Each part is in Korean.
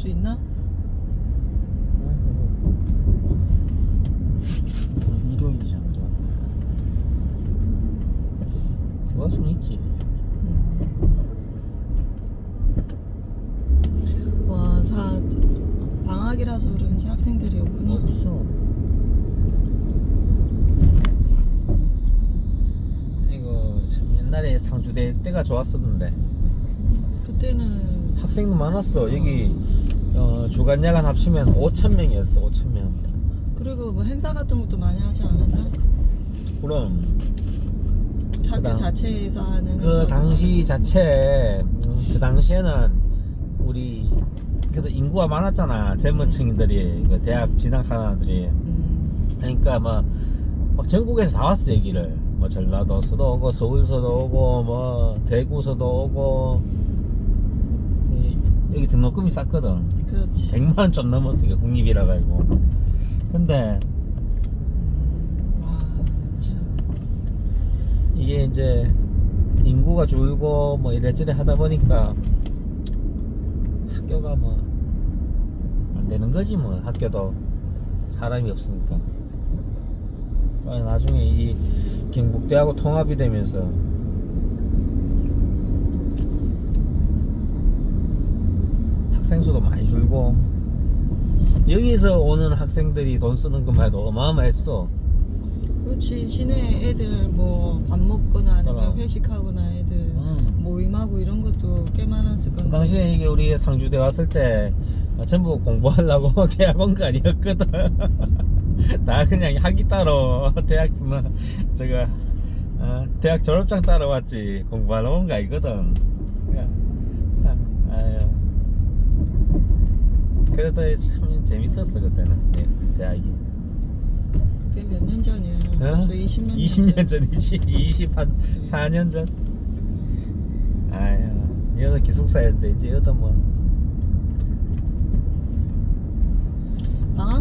수 있나? 일요일이잖아. 들어갈 수는 있지. 와, 사 방학이라서 그런지 학생들이 없구나. 없어. 이거 참 옛날에 상주대 때가 좋았었는데 그때는 학생도 많았어. 여기 어, 주간 야간 합치면 5천 명이었어. 5천 명. 그리고 뭐 행사 같은 것도 많이 하지 않았나? 그럼 학교 당- 자체에서 하는 그 행사도 당시 자체에 음, 그 당시에는 우리 그래도 인구가 많았잖아. 젊은 층들이 그 대학 진학하는 애들이. 음, 그러니까 막, 막 전국에서 다 왔어 여기를 뭐 전라도서도 오고 서울서도 오고 뭐 대구서도 오고. 이- 여기 등록금이 쌌거든. 그렇지. 100만 원 좀 넘었으니까 국립이라 가지고. 근데 와. 이게 이제 인구가 줄고 뭐 이래저래 하다 보니까 학교가 뭐 안 되는 거지 뭐. 학교도 사람이 없으니까. 아, 나중에 이 경북대하고 통합이 되면서 학생 수도 많이 줄고 여기서 오는 학생들이 돈 쓰는 것만 해도 어마어마했어 그렇지. 시내 애들 뭐 밥 먹거나 아니면 그럼. 회식하거나 애들 음. 모임하고 이런 것도 꽤 많았을 그 건데. 당시에 이게 우리 상주대 왔을 때 전부 공부하려고 대학 온거 아니었거든. 다 그냥 학위 따러 대학 뭐 저거 어, 대학 졸업장 따러 왔지 공부하러 온 거 아니거든. 참 아유 그래도 참 재밌었어 그때는 네, 대학이. 그게 몇 년 전이야. 어? 벌써 20년 20년 전 이지 20한 4년 전. 아유 여기도 기숙사였는데 이제 여기도 뭐.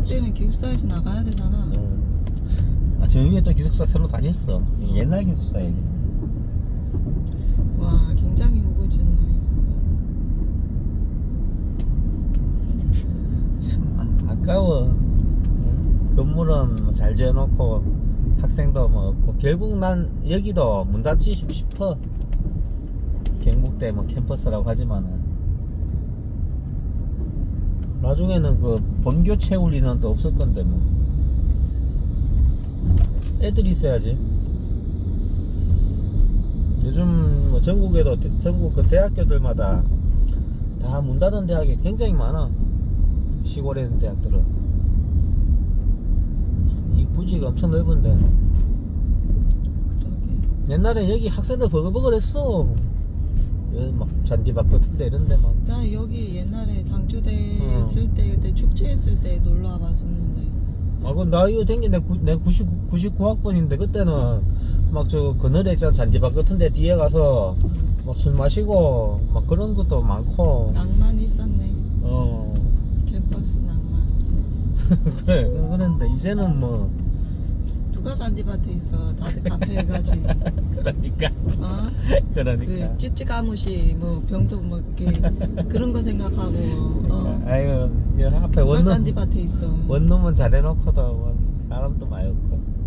방학 때는 기숙사에서 나가야 되잖아. 어. 아, 저희에 또 기숙사 새로 다녔어. 옛날 기숙사에. 와, 굉장히 무거워졌네. 참 아, 아까워. 응? 건물은 뭐잘 지어놓고 학생도 뭐 없고 결국 난 여기도 문 닫히고 싶어. 경북대 뭐 캠퍼스라고 하지만은 나중에는 그 본교 채울 또 없을 건데 뭐 애들이 있어야지. 요즘 뭐 전국에도 대- 전국 그 대학교들마다 다 문 닫은 대학이 굉장히 많아. 시골에 있는 대학들은 이 부지가 엄청 넓은데. 옛날에 여기 학생들 버글버글했어. 여기 막 잔디밭 같은데 이런데 막 나 여기 옛날에 장주대 어. 있을 때 그때 축제했을 때 놀러 와봤었는데 아, 그, 나 이거 된게 내, 구, 내 99, 99학번인데, 그때는 막 저 그늘에 있잖아, 잔디밭 같은데 뒤에 가서 막 술 마시고, 막 그런 것도 많고, 낭만이 있었네. 어. 캠퍼스 낭만. 그래, 그런데 이제는 뭐, 누가 잔디밭에 있어? 다들 카페에 가지. 그러니까, 어? 그러니까. 그 찌찌가무시 뭐 병도 뭐 이렇게 그런 거 생각하고 어. 아유, 이 앞에 누가 원룸, 잔디밭에 있어. 원룸은 잘 해놓고도 뭐 사람도 많이 없고.